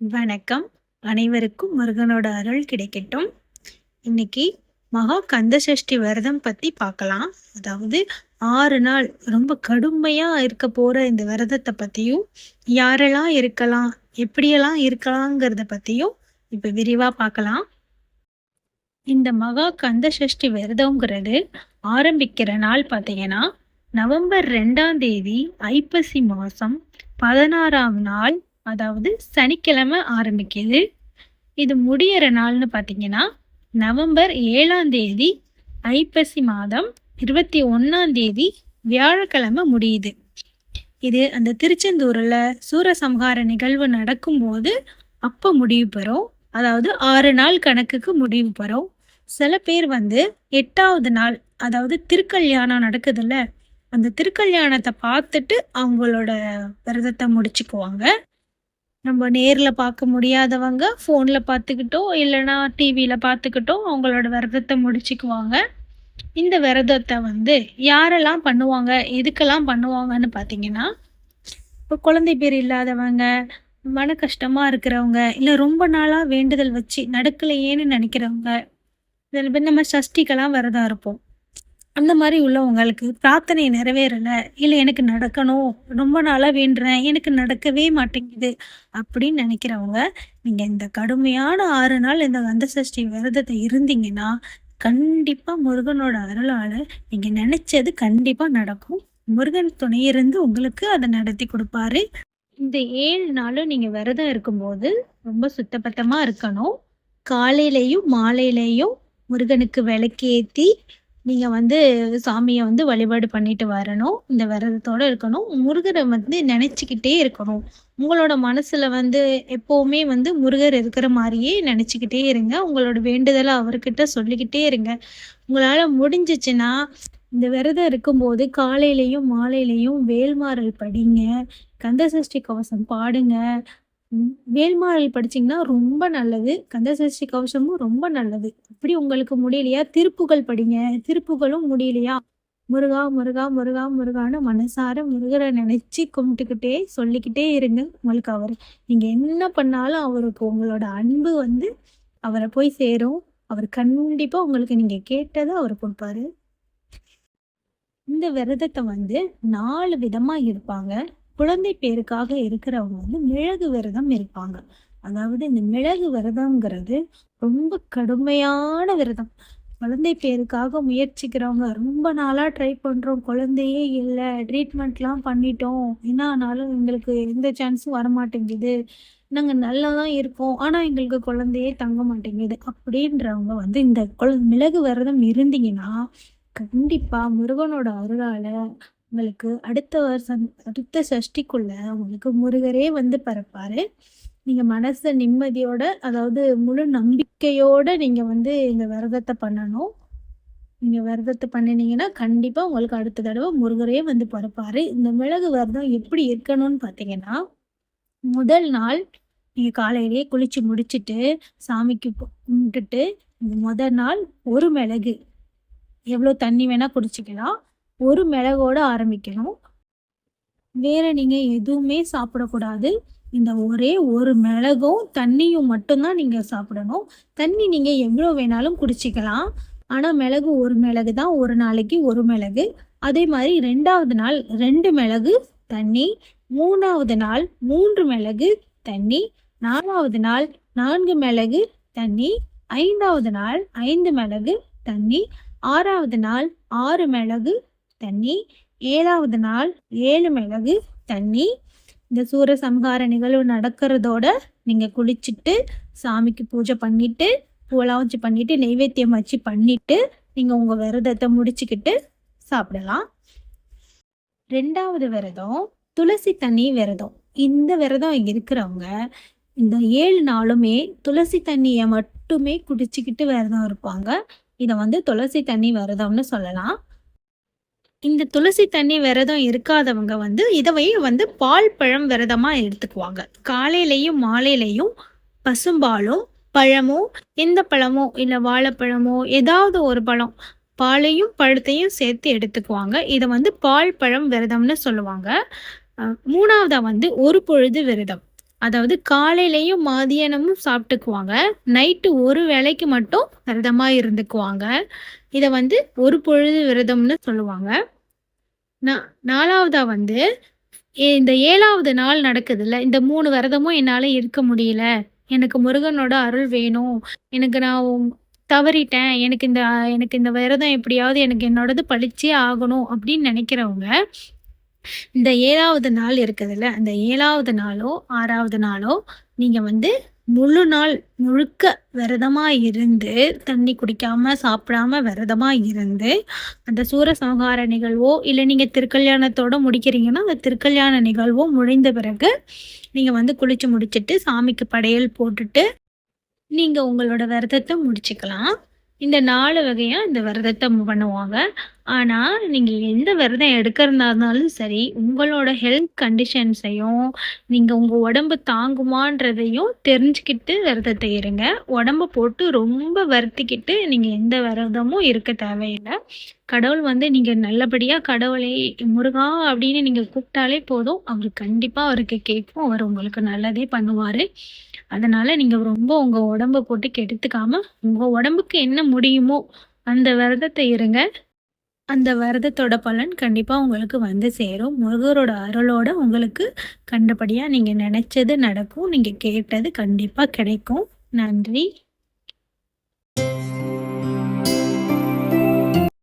வணக்கம். அனைவருக்கும் முருகனோட அருள் கிடைக்கட்டும். இன்னைக்கு மகா கந்த சஷ்டி விரதம் பத்தி பார்க்கலாம். அதாவது ஆறு நாள் ரொம்ப கடுமையா இருக்க போற இந்த விரதத்தை பத்தியும் யாரெல்லாம் இருக்கலாம் எப்படியெல்லாம் இருக்கலாங்கிறத பத்தியும் இப்ப விரிவா பார்க்கலாம். இந்த மகா கந்த சஷ்டி விரதம்ங்கிறது ஆரம்பிக்கிற நாள் பார்த்தீங்கன்னா நவம்பர் ரெண்டாம் தேதி ஐப்பசி மாசம் பதினாறாம் நாள் அதாவது சனிக்கிழமை ஆரம்பிக்குது. இது முடியிற நாள்னு பார்த்தீங்கன்னா நவம்பர் ஏழாம் தேதி ஐப்பசி மாதம் இருபத்தி ஒன்றாம் தேதி வியாழக்கிழமை முடியுது. இது அந்த திருச்செந்தூரில் சூரசம்ஹார நிகழ்வு நடக்கும்போது அப்போ முடிவு பெறும். அதாவது ஆறு நாள் கணக்குக்கு முடிவு பெறும். சில பேர் வந்து எட்டாவது நாள் அதாவது திருக்கல்யாணம் நடக்குதுல்ல அந்த திருக்கல்யாணத்தை பார்த்துட்டு அவங்களோட விரதத்தை முடிச்சுக்குவாங்க. நம்ம நேரில் பார்க்க முடியாதவங்க ஃபோனில் பார்த்துக்கிட்டோ இல்லைனா டிவியில் பார்த்துக்கிட்டோ அவங்களோட விரதத்தை முடிச்சுக்குவாங்க. இந்த விரதத்தை வந்து யாரெல்லாம் பண்ணுவாங்க எதுக்கெல்லாம் பண்ணுவாங்கன்னு பார்த்தீங்கன்னா இப்போ குழந்தை பேர் இல்லாதவங்க மன கஷ்டமாக இருக்கிறவங்க இல்லை ரொம்ப நாளாக வேண்டுதல் வச்சு நடக்கலையேன்னு நினைக்கிறவங்க இதில் பேர் நம்ம சஷ்டிக்கெல்லாம் விரதம் இருப்போம். அந்த மாதிரி உள்ளவங்களுக்கு பிரார்த்தனை நிறைவேறலை. இல்லை எனக்கு நடக்கணும். ரொம்ப நாளாக வேண்டுறேன். எனக்கு நடக்கவே மாட்டேங்குது. அப்படின்னு நினைக்கிறவங்க நீங்கள் இந்த கடுமையான ஆறு நாள் இந்த கந்த சஷ்டி விரதத்தை இருந்தீங்கன்னா கண்டிப்பாக முருகனோட அருளால் நீங்கள் நினச்சது கண்டிப்பாக நடக்கும். முருகன் துணை இருந்து உங்களுக்கு அதை நடத்தி கொடுப்பாரு. இந்த ஏழு நாளும் நீங்கள் விரதம் இருக்கும்போது ரொம்ப சுத்தபத்தமாக இருக்கணும். காலையிலையும் மாலையிலையும் முருகனுக்கு விளக்கேற்றி நீங்கள் வந்து சாமியை வந்து வழிபாடு பண்ணிட்டு வரணும் இந்த விரதத்தோடு இருக்கணும். முருகரை வந்து நினச்சிக்கிட்டே இருக்கணும். உங்களோட மனசில் வந்து எப்போவுமே வந்து முருகர் இருக்கிற மாதிரியே நினச்சிக்கிட்டே இருங்க. உங்களோட வேண்டுதலை அவர்கிட்ட சொல்லிக்கிட்டே இருங்க. உங்களால் முடிஞ்சிச்சுன்னா இந்த விரதம் இருக்கும்போது காலையிலையும் மாலையிலையும் வேல்மாறல் படிங்க. கந்தசஷ்டி கவசம் பாடுங்க. வேல்மாறல் படிச்சிங்கன்னா ரொம்ப நல்லது. கந்தசஷ்டி கவசமும் ரொம்ப நல்லது. அப்படி உங்களுக்கு முடியலையா? திருப்புகள் படிங்க. திருப்புகளும் முடியலையா? முருகா முருகா முருகா முருகான்னு மனசார முருகரை நினைச்சு கும்பிட்டுக்கிட்டே சொல்லிக்கிட்டே இருங்க உங்களுக்கு அவர். நீங்க என்ன பண்ணாலும் அவருக்கு உங்களோட அன்பு வந்து அவரை போய் சேரும். அவர் கண்டிப்பா உங்களுக்கு நீங்க கேட்டதை அவர் கொடுப்பாரு. இந்த விரதத்தை வந்து நாலு விதமா இருப்பாங்க. குழந்தை பேருக்காக இருக்கிறவங்க வந்து மிளகு விரதம் இருப்பாங்க. அதாவது இந்த மிளகு விரதம்ங்கிறது ரொம்ப கடுமையான விரதம். குழந்தை பேருக்காக முயற்சிக்கிறவங்க ரொம்ப நாளாக ட்ரை பண்ணுறோம் குழந்தையே இல்லை ட்ரீட்மெண்ட்லாம் பண்ணிட்டோம். என்ன ஆனாலும் எங்களுக்கு எந்த சான்ஸும் வரமாட்டேங்குது. நாங்கள் நல்லா தான் இருக்கோம். ஆனால் எங்களுக்கு குழந்தையே தங்க மாட்டேங்குது. அப்படின்றவங்க வந்து இந்த குழ மிளகு விரதம் இருந்தீங்கன்னா கண்டிப்பாக முருகனோட அருளால் உங்களுக்கு அடுத்த வருஷம் அடுத்த சஷ்டிக்குள்ள உங்களுக்கு முருகரே வந்து பறப்பாரு. நீங்க மனச நிம்மதியோட அதாவது முழு நம்பிக்கையோட நீங்க வந்து இந்த விரதத்தை பண்ணணும். நீங்க விரதத்தை பண்ணினீங்கன்னா கண்டிப்பா உங்களுக்கு அடுத்த தடவை முருகரே வந்து பறப்பாரு. இந்த மிளகு விரதம் எப்படி இருக்கணும்னு பார்த்தீங்கன்னா முதல் நாள் நீங்க காலையிலேயே குளிச்சு முடிச்சுட்டு சாமிக்கு கும்பிட்டுட்டு முதல் நாள் ஒரு மிளகு. எவ்வளோ தண்ணி வேணா குடிச்சிக்கலாம். ஒரு மிளகோட ஆரம்பிக்கணும். வேற நீங்க எதுவுமே சாப்பிடக்கூடாது. இந்த ஒரே ஒரு மிளகும் தண்ணியும் மட்டும்தான் நீங்க சாப்பிடணும். தண்ணி நீங்க எவ்வளோ வேணாலும் குடிச்சிக்கலாம். ஆனா மிளகு ஒரு மிளகு தான் ஒரு நாளைக்கு ஒரு மிளகு. அதே மாதிரி ரெண்டாவது நாள் ரெண்டு மிளகு தண்ணி. மூணாவது நாள் மூன்று மிளகு தண்ணி. நாலாவது நாள் நான்கு மிளகு தண்ணி. ஐந்தாவது நாள் ஐந்து மிளகு தண்ணி. ஆறாவது நாள் ஆறு மிளகு தண்ணி. ஏழாவது நாள் ஏழு மிளகு தண்ணி. இந்த சூர சம்ஹார நிகழ்வு நடக்கிறதோட நீங்கள் குளிச்சுட்டு சாமிக்கு பூஜை பண்ணிட்டு பூவெல்லாம் வச்சு பண்ணிட்டு நெய்வேத்தியம் வச்சு பண்ணிட்டு நீங்கள் உங்கள் விரதத்தை முடிச்சுக்கிட்டு சாப்பிடலாம். ரெண்டாவது விரதம் துளசி தண்ணி விரதம். இந்த விரதம் இருக்கிறவங்க இந்த ஏழு நாளுமே துளசி தண்ணியை மட்டுமே குடிச்சுக்கிட்டு விரதம் இருப்பாங்க. இதை வந்து துளசி தண்ணி விரதம்னு சொல்லலாம். இந்த துளசி தண்ணி விரதம் இருக்காதவங்க வந்து இதவையும் வந்து பால் பழம் விரதமாக எடுத்துக்குவாங்க காலையிலையும் மாலையிலையும் பசும்பாலும் பழமோ எந்த பழமோ இல்லை வாழைப்பழமோ ஏதாவது ஒரு பழம் பாலையும் பழத்தையும் சேர்த்து எடுத்துக்குவாங்க இதை வந்து பால் பழம் விரதம்னு சொல்லுவாங்க மூணாவதா வந்து ஒரு பொழுது விரதம் அதாவது காலையிலையும் மதியானமும் சாப்பிட்டுக்குவாங்க. நைட்டு ஒரு வேளைக்கு மட்டும் விரதமாக இருந்துக்குவாங்க. இதை வந்து ஒரு பொழுது விரதம்னு சொல்லுவாங்க. நா 4வதா வந்து எ இந்த 7வது நாள் நடக்குதுல்ல, இந்த 3 விரதமும் என்னால இருக்க முடியல. எனக்கு முருகனோட அருள் வேணும். எனக்கு நான் உ தவறிட்டேன். எனக்கு இந்த எனக்கு இந்த விரதம் எப்படியாவது எனக்கு என்னோடது பழிச்சே ஆகணும் அப்படின்னு நினைக்கிறவங்க, இந்த 7வது நாள் இருக்குதுல்ல, அந்த 7வது நாளோ, 6வது நாளோ நீங்க வந்து முழு நாள் முழுக்க விரதமா இருந்து, தண்ணி குடிக்காம, சாப்பிடாம விரதமா இருந்து, அந்த சூரசம்ஹார நிகழ்வோ, இல்ல நீங்க திருக்கல்யாணத்தோட முடிக்கிறீங்கன்னா, அந்த திருக்கல்யாண நிகழ்வோ முடிந்த பிறகு, நீங்க வந்து குளிச்சு முடிச்சுட்டு, சாமிக்கு படையல் போட்டுட்டு, நீங்க உங்களோட விரதத்தை முடிச்சுக்கலாம். இந்த நாலு வகையா இந்த விரதத்தை பண்ணுவாங்க. ஆனால் நீங்கள் எந்த விரதம் எடுக்கிறதா இருந்தாலும் சரி, உங்களோட ஹெல்த் கண்டிஷன்ஸையும், நீங்கள் உங்கள் உடம்பு தாங்குமான்றதையும் தெரிஞ்சுக்கிட்டு விரதத்தை இருங்க. உடம்ப போட்டு ரொம்ப வருத்திக்கிட்டு நீங்கள் எந்த விரதமும் இருக்க தேவையில்லை கடவுள் வந்து நீங்கள் நல்லபடியாக கடவுளே முருகா அப்படின்னு நீங்கள் கூப்பிட்டாலே போதும். அவர் கண்டிப்பாக அவருக்கு கேட்கும். அவர் உங்களுக்கு நல்லதே பண்ணுவார் அதனால் நீங்கள் ரொம்ப உங்கள் உடம்ப போட்டு கெடுத்துக்காமல் உங்கள் உடம்புக்கு என்ன முடியுமோ அந்த விரதத்தை இருங்க. அந்த விரதத்தோட பலன் கண்டிப்பாக உங்களுக்கு வந்து சேரும். முருகரோட அருளோட உங்களுக்கு கண்டபடியாக நீங்கள் நினச்சது நடக்கும். நீங்கள் கேட்டது கண்டிப்பாக கிடைக்கும். நன்றி.